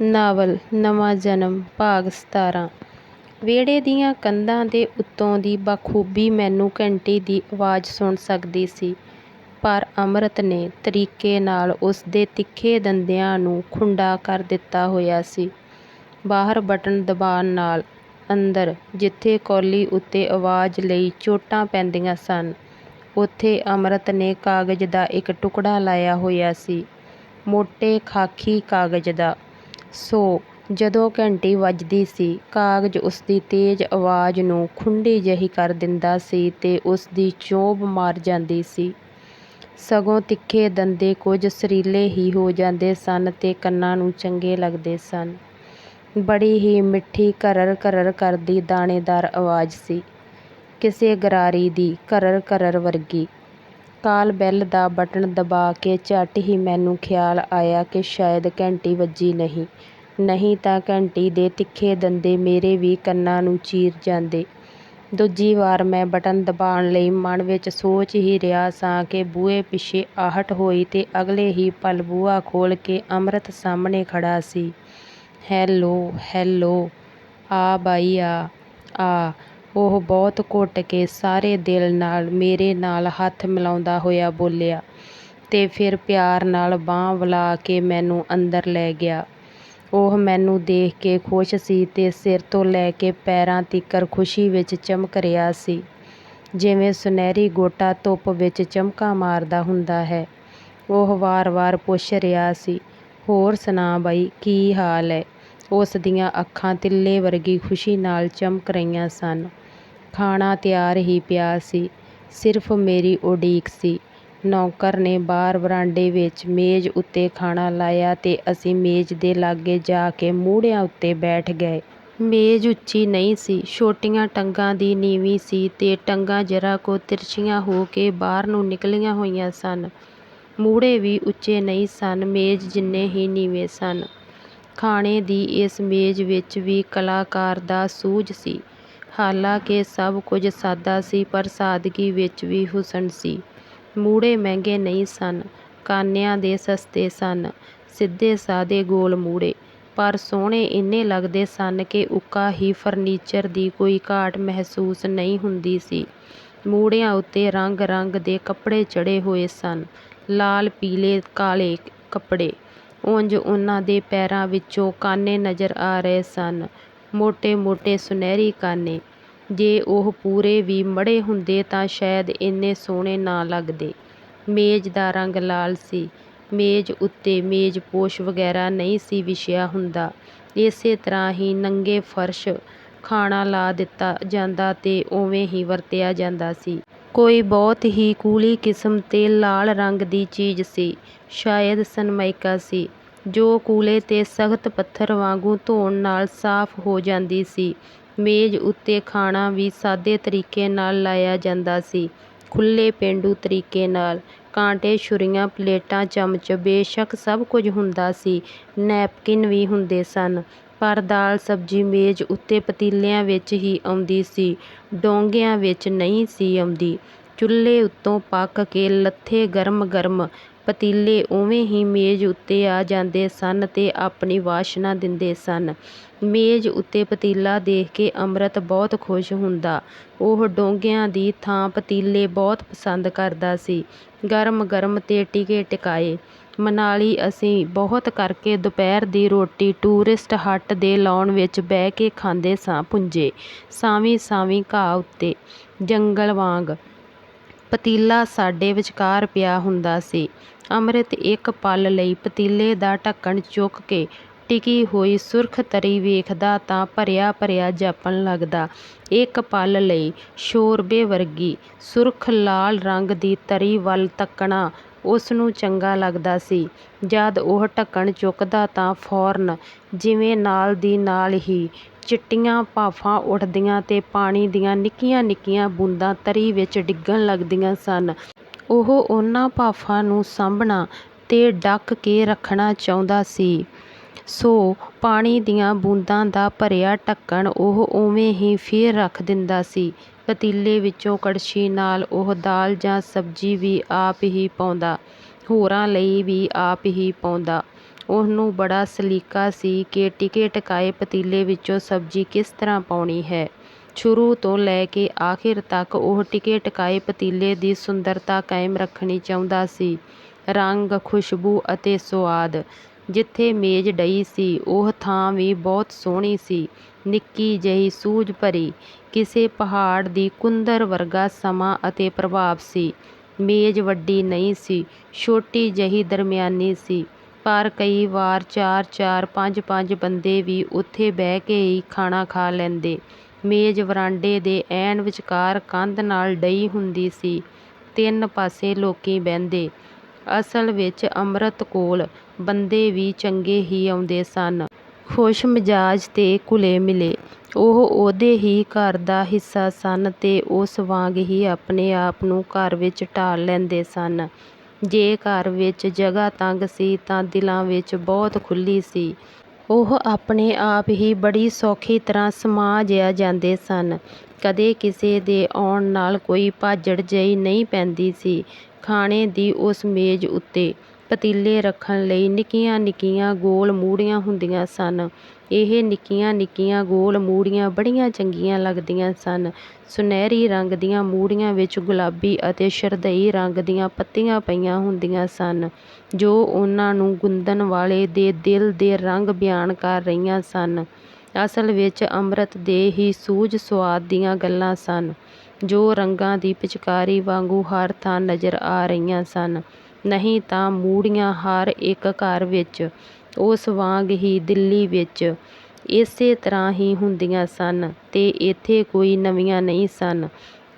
Novel, ਨਵਾਂ ਜਨਮ, ਭਾਗ ਸਤਾਰਾਂ। ਵਿਹੜੇ ਦੀਆਂ ਕੰਧਾਂ ਦੇ ਉੱਤੋਂ ਦੀ ਬਾਖੂਬੀ ਮੈਨੂੰ ਘੰਟੀ ਦੀ ਆਵਾਜ਼ ਸੁਣ ਸਕਦੀ ਸੀ, ਪਰ ਅੰਮ੍ਰਿਤ ਨੇ ਤਰੀਕੇ ਨਾਲ ਉਸਦੇ ਤਿੱਖੇ ਦੰਦਿਆਂ ਨੂੰ ਖੁੰਡਾ ਕਰ ਦਿੱਤਾ ਹੋਇਆ ਸੀ। ਬਾਹਰ ਬਟਨ ਦਬਾਉਣ ਨਾਲ ਅੰਦਰ, ਜਿੱਥੇ ਕੌਲੀ ਉੱਤੇ ਆਵਾਜ਼ ਲਈ ਚੋਟਾਂ ਪੈਂਦੀਆਂ ਸਨ, ਉੱਥੇ ਅੰਮ੍ਰਿਤ ਨੇ ਕਾਗਜ਼ ਦਾ ਇੱਕ ਟੁਕੜਾ ਲਾਇਆ ਹੋਇਆ ਸੀ, ਮੋਟੇ ਖਾਕੀ ਕਾਗਜ਼ ਦਾ। ਸੋ ਜਦੋਂ ਘੰਟੀ ਵੱਜਦੀ ਸੀ, ਕਾਗਜ਼ ਉਸਦੀ ਤੇਜ਼ ਆਵਾਜ਼ ਨੂੰ ਖੁੰਡੀ ਜਿਹੀ ਕਰ ਦਿੰਦਾ ਸੀ ਤੇ ਉਸਦੀ ਚੋਭ ਮਾਰ ਜਾਂਦੀ ਸੀ। ਸਗੋਂ ਤਿੱਖੇ ਦੰਦੇ ਕੁਝ ਸੁਰੀਲੇ ਹੀ ਹੋ ਜਾਂਦੇ ਸਨ ਤੇ ਕੰਨਾਂ ਨੂੰ ਚੰਗੇ ਲੱਗਦੇ ਸਨ। ਬੜੀ ਹੀ ਮਿੱਠੀ ਘਰਰ ਘਰਰ ਕਰਦੀ ਦਾਣੇਦਾਰ ਆਵਾਜ਼ ਸੀ। ਕਿਸੇ ਗਰਾਰੀ ਦੀ ਘਰਰ ਘਰਰ ਵਰਗੀ ਕਾਲ ਬੈੱਲ ਦਾ ਬਟਨ ਦਬਾ ਕੇ ਝੱਟ ਹੀ ਮੈਨੂੰ ਖਿਆਲ ਆਇਆ ਕਿ ਸ਼ਾਇਦ ਘੰਟੀ ਵੱਜੀ ਨਹੀਂ। ਨਹੀਂ ਤਾਂ ਘੰਟੀ ਦੇ ਤਿੱਖੇ ਦੰਦੇ ਮੇਰੇ ਵੀ ਕੰਨਾਂ ਨੂੰ ਚੀਰ ਜਾਂਦੇ। ਦੂਜੀ ਵਾਰ ਮੈਂ ਬਟਨ ਦਬਾਉਣ ਲਈ ਮਨ ਵਿੱਚ ਸੋਚ ਹੀ ਰਿਹਾ ਸਾਂ ਕਿ ਬੂਹੇ ਪਿੱਛੇ ਆਹਟ ਹੋਈ ਤੇ ਅਗਲੇ ਹੀ ਪਲ ਬੂਹਾ ਖੋਲ੍ਹ ਕੇ ਅੰਮ੍ਰਿਤ ਸਾਹਮਣੇ ਖੜ੍ਹਾ ਸੀ। Hello hello. ਆ ਬਾਈ, ਆ ਆ। ਉਹ ਬਹੁਤ ਘੁੱਟ ਕੇ ਸਾਰੇ ਦਿਲ ਨਾਲ ਮੇਰੇ ਨਾਲ ਹੱਥ ਮਿਲਾਉਂਦਾ ਹੋਇਆ ਬੋਲਿਆ ਤੇ ਫਿਰ ਪਿਆਰ ਨਾਲ ਬਾਂਹ ਵਲਾ ਕੇ ਮੈਨੂੰ ਅੰਦਰ ਲੈ ਗਿਆ। ਉਹ ਮੈਨੂੰ ਦੇਖ ਕੇ ਖੁਸ਼ ਸੀ ਤੇ ਸਿਰ ਤੋਂ ਲੈ ਕੇ ਪੈਰਾਂ ਤੀਕਰ ਖੁਸ਼ੀ ਵਿੱਚ ਚਮਕ ਰਿਹਾ ਸੀ। ਜਿਵੇਂ ਸੁਨਹਿਰੀ ਗੋਟਾ ਧੁੱਪ ਵਿੱਚ ਚਮਕਾਂ ਮਾਰਦਾ ਹੁੰਦਾ ਹੈ। ਉਹ ਵਾਰ-ਵਾਰ ਪੁੱਛ ਰਿਹਾ ਸੀ, ਹੋਰ ਸੁਣਾ ਬਈ, ਕੀ ਹਾਲ ਹੈ? ਉਸ ਦੀਆਂ ਅੱਖਾਂ ਤਿੱਲੇ ਵਰਗੀ ਖੁਸ਼ੀ ਨਾਲ ਚਮਕ ਰਹੀਆਂ ਸਨ। ਖਾਣਾ ਤਿਆਰ ਹੀ ਪਿਆ ਸੀ। ਸਿਰਫ ਮੇਰੀ ਉਡੀਕ ਸੀ। ਨੌਕਰ ਨੇ ਬਾਹਰ ਵਰਾਂਡੇ ਵਿੱਚ ਮੇਜ਼ ਉੱਤੇ ਖਾਣਾ ਲਾਇਆ ਤੇ ਅਸੀਂ ਮੇਜ਼ ਦੇ ਲਾਗੇ ਜਾ ਕੇ ਮੂਹੜਿਆਂ ਉੱਤੇ ਬੈਠ ਗਏ। ਮੇਜ਼ ਉੱਚੀ ਨਹੀਂ ਸੀ, ਛੋਟੀਆਂ ਟੰਗਾਂ ਦੀ ਨੀਵੀਂ ਸੀ ਤੇ ਟੰਗਾਂ ਜਰਾ ਕੁ ਤਿਰਛੀਆਂ ਹੋ ਕੇ ਬਾਹਰ ਨੂੰ ਨਿਕਲੀਆਂ ਹੋਈਆਂ ਸਨ। ਮੂਹੜੇ ਵੀ ਉੱਚੇ ਨਹੀਂ ਸਨ, ਮੇਜ਼ ਜਿੰਨੇ ਹੀ ਨੀਵੇਂ ਸਨ। ਖਾਣੇ ਦੀ ਇਸ ਮੇਜ਼ ਵਿੱਚ ਵੀ ਕਲਾਕਾਰ ਦਾ ਸੂਝ ਸੀ। ਹਾਲਾਂਕਿ ਸਭ ਕੁਝ ਸਾਦਾ ਸੀ, ਪਰ ਸਾਦਗੀ ਵਿੱਚ ਵੀ ਹੁਸਨ ਸੀ। ਮੂਹੜੇ ਮਹਿੰਗੇ ਨਹੀਂ ਸਨ, ਕਾਨਿਆਂ ਦੇ ਸਸਤੇ ਸਨ, ਸਿੱਧੇ ਸਾਦੇ ਗੋਲ ਮੂੜੇ। ਪਰ ਸੋਹਣੇ ਇੰਨੇ ਲੱਗਦੇ ਸਨ ਕਿ ਉੱਕਾ ਹੀ ਫਰਨੀਚਰ ਦੀ ਕੋਈ ਘਾਟ ਮਹਿਸੂਸ ਨਹੀਂ ਹੁੰਦੀ ਸੀ। ਮੂਹੜਿਆਂ ਉੱਤੇ ਰੰਗ-ਰੰਗ ਦੇ ਕੱਪੜੇ ਚੜ੍ਹੇ ਹੋਏ ਸਨ, ਲਾਲ, ਪੀਲੇ, ਕਾਲੇ ਕੱਪੜੇ। ਉਂਝ ਉਹਨਾਂ ਦੇ ਪੈਰਾਂ ਵਿੱਚੋਂ ਕਾਨੇ ਨਜ਼ਰ ਆ ਰਹੇ ਸਨ, ਮੋਟੇ-ਮੋਟੇ ਸੁਨਹਿਰੀ ਕਾਨੇ। ਜੇ ਉਹ ਪੂਰੇ ਵੀ ਮੜੇ ਹੁੰਦੇ ਤਾਂ ਸ਼ਾਇਦ ਇੰਨੇ ਸੋਹਣੇ ਨਾ ਲੱਗਦੇ। ਮੇਜ਼ ਦਾ ਰੰਗ ਲਾਲ ਸੀ। ਮੇਜ਼ ਉੱਤੇ ਮੇਜ਼ਪੋਸ਼ ਵਗੈਰਾ ਨਹੀਂ ਸੀ ਵਿਛਿਆ ਹੁੰਦਾ। ਇਸੇ ਤਰ੍ਹਾਂ ਹੀ ਨੰਗੇ ਫਰਸ਼ ਖਾਣਾ ਲਾ ਦਿੱਤਾ ਜਾਂਦਾ ਤੇ ਉਵੇਂ ਹੀ ਵਰਤਿਆ ਜਾਂਦਾ ਸੀ। ਕੋਈ ਬਹੁਤ ਹੀ ਕੂਲੀ ਕਿਸਮ ਤੇ ਲਾਲ ਰੰਗ ਦੀ ਚੀਜ਼ ਸੀ। ਸ਼ਾਇਦ ਸਨਮਾਈਕਾ ਸੀ, ਜੋ ਕੂਲੇ ਤੇ ਸਖਤ ਪੱਥਰ ਵਾਂਗੂੰ ਧੋਣ ਨਾਲ ਸਾਫ਼ ਹੋ ਜਾਂਦੀ ਸੀ। ਮੇਜ਼ ਉੱਤੇ ਖਾਣਾ ਵੀ ਸਾਦੇ ਤਰੀਕੇ ਨਾਲ ਲਾਇਆ ਜਾਂਦਾ ਸੀ। ਖੁੱਲ੍ਹੇ ਪੇਂਡੂ ਤਰੀਕੇ ਨਾਲ। ਕਾਂਟੇ ਛੁਰੀਆਂ ਪਲੇਟਾਂ ਚਮਚ ਬੇਸ਼ੱਕ ਸਭ ਕੁਝ ਹੁੰਦਾ ਸੀ। ਨੈਪਕਿਨ ਵੀ ਹੁੰਦੇ ਸਨ। ਪਰ ਦਾਲ ਸਬਜ਼ੀ ਮੇਜ਼ ਉੱਤੇ ਪਤੀਲਿਆਂ ਵਿੱਚ ਹੀ ਆਉਂਦੀ ਸੀ। ਡੋਂਗਿਆਂ ਵਿੱਚ ਨਹੀਂ ਸੀ ਆਉਂਦੀ। ਚੁੱਲ੍ਹੇ ਉੱਤੋਂ ਪੱਕ ਕੇ ਲੱਥੇ ਗਰਮ-ਗਰਮ ਪਤੀਲੇ ਉਵੇਂ ਹੀ ਮੇਜ਼ ਉੱਤੇ ਆ ਜਾਂਦੇ ਸਨ ਤੇ ਆਪਣੀ ਵਾਸ਼ਨਾ ਦਿੰਦੇ ਸਨ। ਮੇਜ਼ ਉੱਤੇ ਪਤੀਲਾ ਦੇਖ ਕੇ ਅੰਮ੍ਰਿਤ ਬਹੁਤ ਖੁਸ਼ ਹੁੰਦਾ। ਉਹ ਡੋਂਗਿਆਂ ਦੀ ਥਾਂ ਪਤੀਲੇ ਬਹੁਤ ਪਸੰਦ ਕਰਦਾ ਸੀ। ਗਰਮ-ਗਰਮ ਤੇ ਟਿਕੇ ਟਿਕਾਏ ਮਨਾਲੀ ਅਸੀਂ ਬਹੁਤ ਕਰਕੇ ਦੁਪਹਿਰ ਦੀ ਰੋਟੀ ਟੂਰਿਸਟ ਹੱਟ ਦੇ ਲਾਉਣ ਵਿੱਚ ਬਹਿ ਕੇ ਖਾਂਦੇ ਸਾਂ ਪੁੰਜੇ ਸਾਵੀਂ ਸਾਵੀਂ ਘਾਹ ਉੱਤੇ। ਜੰਗਲ ਵਾਂਗ। ਪਤੀਲਾ ਸਾਡੇ ਵਿਚਕਾਰ ਪਿਆ ਹੁੰਦਾ ਸੀ। ਅੰਮ੍ਰਿਤ ਇੱਕ ਪਲ ਲਈ ਪਤੀਲੇ ਦਾ ਢੱਕਣ ਚੁੱਕ ਕੇ ਟਿਕੀ ਹੋਈ ਸੁਰਖ ਤਰੀ ਵੇਖਦਾ ਤਾਂ ਭਰਿਆ ਭਰਿਆ ਜਾਪਣ ਲੱਗਦਾ। ਇੱਕ ਪਲ ਲਈ ਸ਼ੋਰਬੇ ਵਰਗੀ ਸੁਰਖ ਲਾਲ ਰੰਗ ਦੀ ਤਰੀ ਵੱਲ ਤੱਕਣਾ ਉਸ ਨੂੰ ਚੰਗਾ ਲੱਗਦਾ ਸੀ। ਜਦ ਉਹ ਢੱਕਣ ਚੁੱਕਦਾ ਤਾਂ ਫੌਰਨ ਜਿਵੇਂ ਨਾਲ ਦੀ ਨਾਲ ਹੀ ਚਿੱਟੀਆਂ ਭਾਫਾਂ ਉੱਠਦੀਆਂ ਤੇ ਪਾਣੀ ਦੀਆਂ ਨਿੱਕੀਆਂ-ਨਿੱਕੀਆਂ ਬੂੰਦਾਂ ਤਰੀ ਵਿੱਚ ਡਿੱਗਣ ਲੱਗਦੀਆਂ ਸਨ। ਉਹ ਉਹਨਾਂ ਭਾਫਾਂ ਨੂੰ ਸਾਂਭਣਾ ਤੇ ਢੱਕ ਕੇ ਰੱਖਣਾ ਚਾਹੁੰਦਾ ਸੀ। ਸੋ ਪਾਣੀ ਦੀਆਂ ਬੂੰਦਾਂ ਦਾ ਭਰਿਆ ਢੱਕਣ ਉਹ ਉਵੇਂ ਹੀ ਫੇਰ ਰੱਖ ਦਿੰਦਾ ਸੀ। ਪਤੀਲੇ ਵਿੱਚੋਂ ਕੜਛੀ ਨਾਲ ਉਹ ਦਾਲ ਜਾਂ ਸਬਜ਼ੀ ਵੀ ਆਪ ਹੀ ਪਾਉਂਦਾ, ਹੋਰਾਂ ਲਈ ਵੀ ਆਪ ਹੀ ਪਾਉਂਦਾ। ਉਹਨੂੰ ਬੜਾ ਸਲੀਕਾ ਸੀ ਕਿ ਟਿਕੇ ਟਕਾਏ ਪਤੀਲੇ ਵਿੱਚੋਂ ਸਬਜ਼ੀ ਕਿਸ ਤਰ੍ਹਾਂ ਪਾਉਣੀ ਹੈ। ਸ਼ੁਰੂ ਤੋਂ ਲੈ ਕੇ ਆਖਿਰ ਤੱਕ ਉਹ ਟਿਕੇ ਟਕਾਏ ਪਤੀਲੇ ਦੀ ਸੁੰਦਰਤਾ ਕਾਇਮ ਰੱਖਣੀ ਚਾਹੁੰਦਾ ਸੀ। ਰੰਗ, ਖੁਸ਼ਬੂ ਅਤੇ ਸੁਆਦ। ਜਿੱਥੇ ਮੇਜ਼ ਡਈ ਸੀ, ਉਹ ਥਾਂ ਵੀ ਬਹੁਤ ਸੋਹਣੀ ਸੀ। ਨਿੱਕੀ ਜਿਹੀ, ਸੂਝ ਭਰੀ, ਕਿਸੇ ਪਹਾੜ ਦੀ ਕੁੰਦਰ ਵਰਗਾ ਸਮਾਂ ਅਤੇ ਪ੍ਰਭਾਵ ਸੀ। ਮੇਜ਼ ਵੱਡੀ ਨਹੀਂ ਸੀ, ਛੋਟੀ ਜਿਹੀ ਦਰਮਿਆਨੀ ਸੀ, ਪਰ ਕਈ ਵਾਰ ਚਾਰ-ਚਾਰ, ਪੰਜ-ਪੰਜ ਬੰਦੇ ਵੀ ਉੱਥੇ ਬਹਿ ਕੇ ਹੀ ਖਾਣਾ ਖਾ ਲੈਂਦੇ। ਮੇਜ਼ ਵਰਾਂਡੇ ਦੇ ਐਨ ਵਿਚਕਾਰ ਕੰਧ ਨਾਲ ਡਈ ਹੁੰਦੀ ਸੀ। ਤਿੰਨ ਪਾਸੇ ਲੋਕੀ ਬਹਿੰਦੇ। ਅਸਲ ਵਿੱਚ ਅੰਮ੍ਰਿਤ ਕੋਲ ਬੰਦੇ ਵੀ ਚੰਗੇ ਹੀ ਆਉਂਦੇ ਸਨ। ਖੁਸ਼-ਮਿਜ਼ਾਜ ਤੇ ਘੁਲੇ-ਮਿਲੇ। ਉਹ ਉਹਦੇ ਹੀ ਘਰ ਦਾ ਹਿੱਸਾ ਸਨ ਤੇ ਉਸ ਵਾਂਗ ਹੀ ਆਪਣੇ ਆਪ ਨੂੰ ਘਰ ਵਿੱਚ ਢਾਲ ਲੈਂਦੇ ਸਨ। ਜੇ ਘਰ ਵਿੱਚ ਜਗ੍ਹਾ ਤੰਗ ਸੀ ਤਾਂ ਦਿਲਾਂ ਵਿੱਚ ਬਹੁਤ ਖੁੱਲ੍ਹੀ ਸੀ। ਉਹ ਆਪਣੇ ਆਪ ਹੀ ਬੜੀ ਸੌਖੀ ਤਰ੍ਹਾਂ ਸਮਾ ਜਿਹਾ ਜਾਂਦੇ ਸਨ। ਕਦੇ ਕਿਸੇ ਦੇ ਆਉਣ ਨਾਲ ਕੋਈ ਭਾਜੜ ਜਿਹੀ ਨਹੀਂ ਪੈਂਦੀ ਸੀ। ਖਾਣੇ ਦੀ ਉਸ ਮੇਜ਼ ਉੱਤੇ ਪਤੀਲੇ ਰੱਖਣ ਲਈ ਨਿੱਕੀਆਂ-ਨਿੱਕੀਆਂ ਗੋਲ ਮੂੜੀਆਂ ਹੁੰਦੀਆਂ ਸਨ। ਇਹ ਨਿੱਕੀਆਂ-ਨਿੱਕੀਆਂ ਗੋਲ ਮੂੜੀਆਂ ਬੜੀਆਂ ਚੰਗੀਆਂ ਲੱਗਦੀਆਂ ਸਨ। ਸੁਨਹਿਰੀ ਰੰਗ ਦੀਆਂ ਮੂੜੀਆਂ ਵਿੱਚ ਗੁਲਾਬੀ ਅਤੇ ਸ਼ਰਦਈ ਰੰਗ ਦੀਆਂ ਪੱਤੀਆਂ ਪਈਆਂ ਹੁੰਦੀਆਂ ਸਨ, ਜੋ ਉਹਨਾਂ ਨੂੰ ਗੁੰਦਣ ਵਾਲੇ ਦੇ ਦਿਲ ਦੇ ਰੰਗ ਬਿਆਨ ਕਰ ਰਹੀਆਂ ਸਨ। ਅਸਲ ਵਿੱਚ ਅੰਮ੍ਰਿਤ ਦੇ ਹੀ ਸੂਝ-ਸੁਆਦ ਦੀਆਂ ਗੱਲਾਂ ਸਨ, ਜੋ ਰੰਗਾਂ ਦੀ ਪਿਚਕਾਰੀ ਵਾਂਗੂ ਹਰ ਥਾਂ ਨਜ਼ਰ ਆ ਰਹੀਆਂ ਸਨ। ਨਹੀਂ ਤਾਂ ਮੂੜੀਆਂ ਹਰ ਇੱਕ ਘਰ ਵਿੱਚ, ਉਸ ਵਾਂਗ ਹੀ ਦਿੱਲੀ ਵਿੱਚ, ਇਸੇ ਤਰ੍ਹਾਂ ਹੀ ਹੁੰਦੀਆਂ ਸਨ ਤੇ ਇੱਥੇ ਕੋਈ ਨਵੀਆਂ ਨਹੀਂ ਸਨ,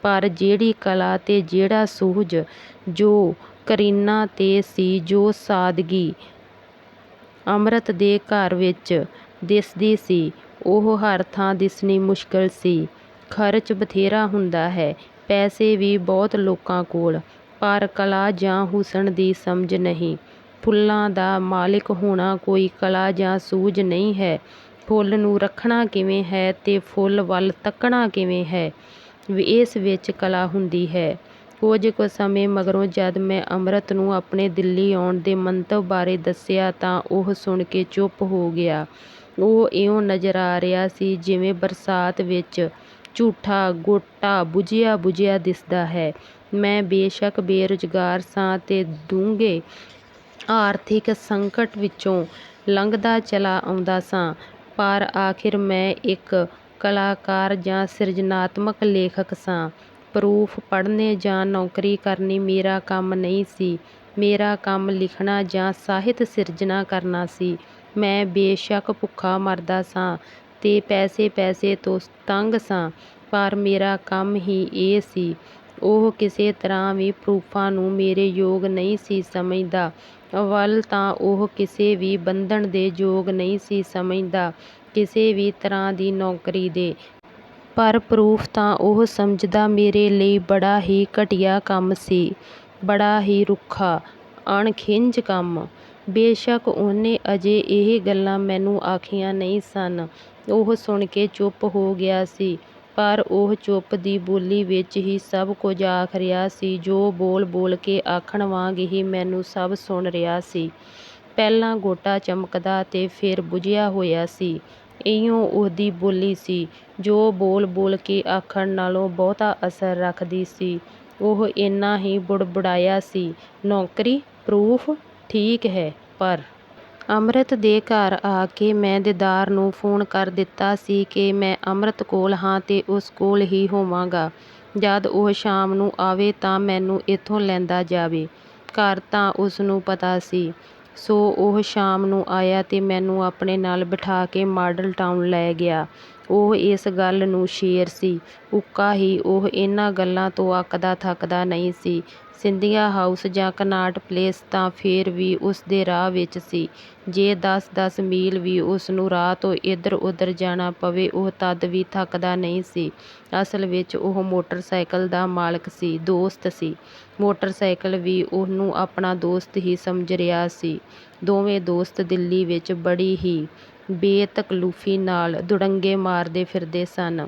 ਪਰ ਜਿਹੜੀ ਕਲਾ ਤੇ ਜਿਹੜਾ ਸੁਹਜ, ਜੋ ਕਰੀਨਾ ਤੇ ਸੀ, ਜੋ ਸਾਦਗੀ ਅੰਮ੍ਰਿਤ ਦੇ ਘਰ ਵਿੱਚ ਦਿਸਦੀ ਸੀ, ਉਹ ਹਰ ਥਾਂ ਦਿਸਣੀ ਮੁਸ਼ਕਲ ਸੀ। ਖ਼ਰਚ ਬਥੇਰਾ ਹੁੰਦਾ ਹੈ, ਪੈਸੇ ਵੀ ਬਹੁਤ ਲੋਕਾਂ ਕੋਲ, ਪਰ ਕਲਾ ਜਾਂ ਹੁਸਨ ਦੀ ਸਮਝ ਨਹੀਂ। ਫੁੱਲਾਂ ਦਾ ਮਾਲਿਕ ਹੋਣਾ ਕੋਈ ਕਲਾ ਜਾਂ ਸੂਝ ਨਹੀਂ ਹੈ। ਫੁੱਲ ਨੂੰ ਰੱਖਣਾ ਕਿਵੇਂ ਹੈ ਤੇ ਫੁੱਲ ਵੱਲ ਤੱਕਣਾ ਕਿਵੇਂ ਹੈ, ਇਸ ਵਿੱਚ ਕਲਾ ਹੁੰਦੀ ਹੈ। ਕੁਝ ਕੁ ਸਮੇਂ ਮਗਰੋਂ ਜਦ ਮੈਂ ਅੰਮ੍ਰਿਤ ਨੂੰ ਆਪਣੇ ਦਿੱਲੀ ਆਉਣ ਦੇ ਮੰਤਵ ਬਾਰੇ ਦੱਸਿਆ ਤਾਂ ਉਹ ਸੁਣ ਕੇ ਚੁੱਪ ਹੋ ਗਿਆ। ਉਹ ਇਉਂ ਨਜ਼ਰ ਆ ਰਿਹਾ ਸੀ ਜਿਵੇਂ ਬਰਸਾਤ ਵਿੱਚ ਝੂਠਾ ਗੋਟਾ ਬੁਝਿਆ-ਬੁਝਿਆ ਦਿਸਦਾ ਹੈ। ਮੈਂ ਬੇਸ਼ੱਕ ਬੇਰੁਜ਼ਗਾਰ ਸਾਂ ਤੇ ਡੂੰਘੇ ਆਰਥਿਕ ਸੰਕਟ ਵਿੱਚੋਂ ਲੰਘਦਾ ਚਲਾ ਆਉਂਦਾ ਸਾਂ, ਪਰ ਆਖਿਰ ਮੈਂ ਇੱਕ ਕਲਾਕਾਰ ਜਾਂ ਸਿਰਜਣਾਤਮਕ ਲੇਖਕ ਸਾਂ। ਪਰੂਫ ਪੜ੍ਹਨੇ ਜਾਂ ਨੌਕਰੀ ਕਰਨੀ ਮੇਰਾ ਕੰਮ ਨਹੀਂ ਸੀ। ਮੇਰਾ ਕੰਮ ਲਿਖਣਾ ਜਾਂ ਸਾਹਿਤ-ਸਿਰਜਣਾ ਕਰਨਾ ਸੀ। ਮੈਂ ਬੇਸ਼ੱਕ ਭੁੱਖਾ ਮਰਦਾ ਸਾਂ ਤੇ ਪੈਸੇ-ਪੈਸੇ ਤੋਂ ਤੰਗ ਸਾਂ, ਪਰ ਮੇਰਾ ਕੰਮ ਹੀ ਇਹ ਸੀ। ਉਹ ਕਿਸੇ ਤਰ੍ਹਾਂ ਵੀ ਪਰੂਫਾਂ ਨੂੰ ਮੇਰੇ ਯੋਗ ਨਹੀਂ ਸੀ ਸਮਝਦਾ। ਅੱਵਲ ਤਾਂ ਉਹ ਕਿਸੇ ਵੀ ਬੰਧਨ ਦੇ ਯੋਗ ਨਹੀਂ ਸੀ ਸਮਝਦਾ, ਕਿਸੇ ਵੀ ਤਰ੍ਹਾਂ ਦੀ ਨੌਕਰੀ ਦੇ। ਪਰ ਪ੍ਰੂਫ ਤਾਂ ਉਹ ਸਮਝਦਾ ਮੇਰੇ ਲਈ ਬੜਾ ਹੀ ਘਟੀਆ ਕੰਮ ਸੀ, ਬੜਾ ਹੀ ਰੁੱਖਾ, ਅਣਖਿੰਝ ਕੰਮ। ਬੇਸ਼ੱਕ ਉਹਨੇ ਅਜੇ ਇਹ ਗੱਲਾਂ ਮੈਨੂੰ ਆਖੀਆਂ ਨਹੀਂ ਸਨ। ਉਹ ਸੁਣ ਕੇ ਚੁੱਪ ਹੋ ਗਿਆ ਸੀ, ਪਰ ਉਹ ਚੁੱਪ ਦੀ ਬੋਲੀ ਵਿੱਚ ਹੀ ਸਭ ਕੁਝ ਆਖ ਰਿਹਾ ਸੀ, ਜੋ ਬੋਲ-ਬੋਲ ਕੇ ਆਖਣ ਵਾਂਗ ਹੀ ਮੈਨੂੰ ਸਭ ਸੁਣ ਰਿਹਾ ਸੀ। ਪਹਿਲਾਂ ਗੋਟਾ ਚਮਕਦਾ ਤੇ ਫਿਰ ਬੁਝਿਆ ਹੋਇਆ ਸੀ। ਇਉਂ ਉਹਦੀ ਬੋਲੀ ਸੀ, ਜੋ ਬੋਲ-ਬੋਲ ਕੇ ਆਖਣ ਨਾਲੋਂ ਬਹੁਤਾ ਅਸਰ ਰੱਖਦੀ ਸੀ। ਉਹ ਏਨਾ ਹੀ ਬੁੜਬੁੜਾਇਆ ਸੀ, "ਨੌਕਰੀ, ਪ੍ਰੂਫ, ਠੀਕ ਹੈ, ਪਰ..." ਅੰਮ੍ਰਿਤ ਦੇ ਘਰ ਆ ਕੇ ਮੈਂ ਦੀਦਾਰ ਨੂੰ ਫ਼ੋਨ ਕਰ ਦਿੱਤਾ ਸੀ ਕਿ ਮੈਂ ਅੰਮ੍ਰਿਤ ਕੋਲ ਹਾਂ ਤੇ ਉਸ ਕੋਲ ਹੀ ਹੋਵਾਂਗਾ। ਜਦ ਉਹ ਸ਼ਾਮ ਨੂੰ ਆਵੇ ਤਾਂ ਮੈਨੂੰ ਇੱਥੋਂ ਲੈਂਦਾ ਜਾਵੇ। ਘਰ ਤਾਂ ਉਸਨੂੰ ਪਤਾ ਸੀ। ਸੋ ਉਹ ਸ਼ਾਮ ਨੂੰ ਆਇਆ ਤੇ ਮੈਨੂੰ ਆਪਣੇ ਨਾਲ ਬਿਠਾ ਕੇ ਮਾਡਲ ਟਾਊਨ ਲੈ ਗਿਆ। ਉਹ ਇਸ ਗੱਲ ਨੂੰ ਸ਼ੇਰ ਸੀ, ਉੱਕਾ ਹੀ ਉਹ ਇਹਨਾਂ ਗੱਲਾਂ ਤੋਂ ਅੱਕਦਾ-ਥੱਕਦਾ ਨਹੀਂ ਸੀ। ਸਿੰਧੀਆ ਹਾਊਸ ਜਾਂ ਕਨਾਟ ਪਲੇਸ ਤਾਂ ਫੇਰ ਵੀ ਉਸਦੇ ਰਾਹ ਵਿੱਚ ਸੀ। ਜੇ ਦਸ-ਦਸ ਮੀਲ ਵੀ ਉਸਨੂੰ ਰਾਹ ਤੋਂ ਇੱਧਰ-ਉੱਧਰ ਜਾਣਾ ਪਵੇ, ਉਹ ਤਦ ਵੀ ਥੱਕਦਾ ਨਹੀਂ ਸੀ। ਅਸਲ ਵਿੱਚ ਉਹ ਮੋਟਰਸਾਈਕਲ ਦਾ ਮਾਲਕ ਸੀ, ਦੋਸਤ ਸੀ। ਮੋਟਰਸਾਈਕਲ ਵੀ ਉਹਨੂੰ ਆਪਣਾ ਦੋਸਤ ਹੀ ਸਮਝ ਰਿਹਾ ਸੀ। ਦੋਵੇਂ ਦੋਸਤ ਦਿੱਲੀ ਵਿੱਚ ਬੜੀ ਹੀ ਬੇਤਕਲੂਫੀ ਨਾਲ ਦੁੜੰਗੇ ਮਾਰਦੇ ਫਿਰਦੇ ਸਨ।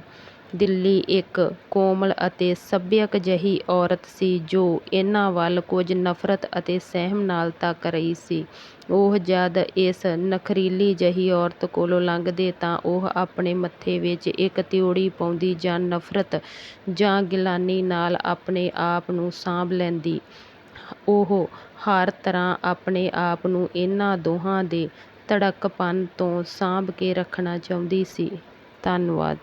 ਦਿੱਲੀ ਇੱਕ ਕੋਮਲ ਅਤੇ ਸੱਭਿਅਕ ਜਿਹੀ ਔਰਤ ਸੀ, ਜੋ ਇਹਨਾਂ ਵੱਲ ਕੁਝ ਨਫ਼ਰਤ ਅਤੇ ਸਹਿਮ ਨਾਲ ਤੱਕ ਰਹੀ ਸੀ। ਉਹ ਜਦ ਇਸ ਨਖਰੀਲੀ ਜਿਹੀ ਔਰਤ ਕੋਲੋਂ ਲੰਘਦੇ ਤਾਂ ਉਹ ਆਪਣੇ ਮੱਥੇ ਵਿੱਚ ਇੱਕ ਤਿਉੜੀ ਪਾਉਂਦੀ ਜਾਂ ਨਫ਼ਰਤ ਜਾਂ ਗਿਲਾਨੀ ਨਾਲ ਆਪਣੇ ਆਪ ਨੂੰ ਸਾਂਭ ਲੈਂਦੀ। ਉਹ ਹਰ ਤਰ੍ਹਾਂ ਆਪਣੇ ਆਪ ਨੂੰ ਇਹਨਾਂ ਦੋਹਾਂ ਦੇ ਧੜਕਪਨ ਤੋਂ ਸਾਂਭ ਕੇ ਰੱਖਣਾ ਚਾਹੁੰਦੀ ਸੀ। ਧੰਨਵਾਦ।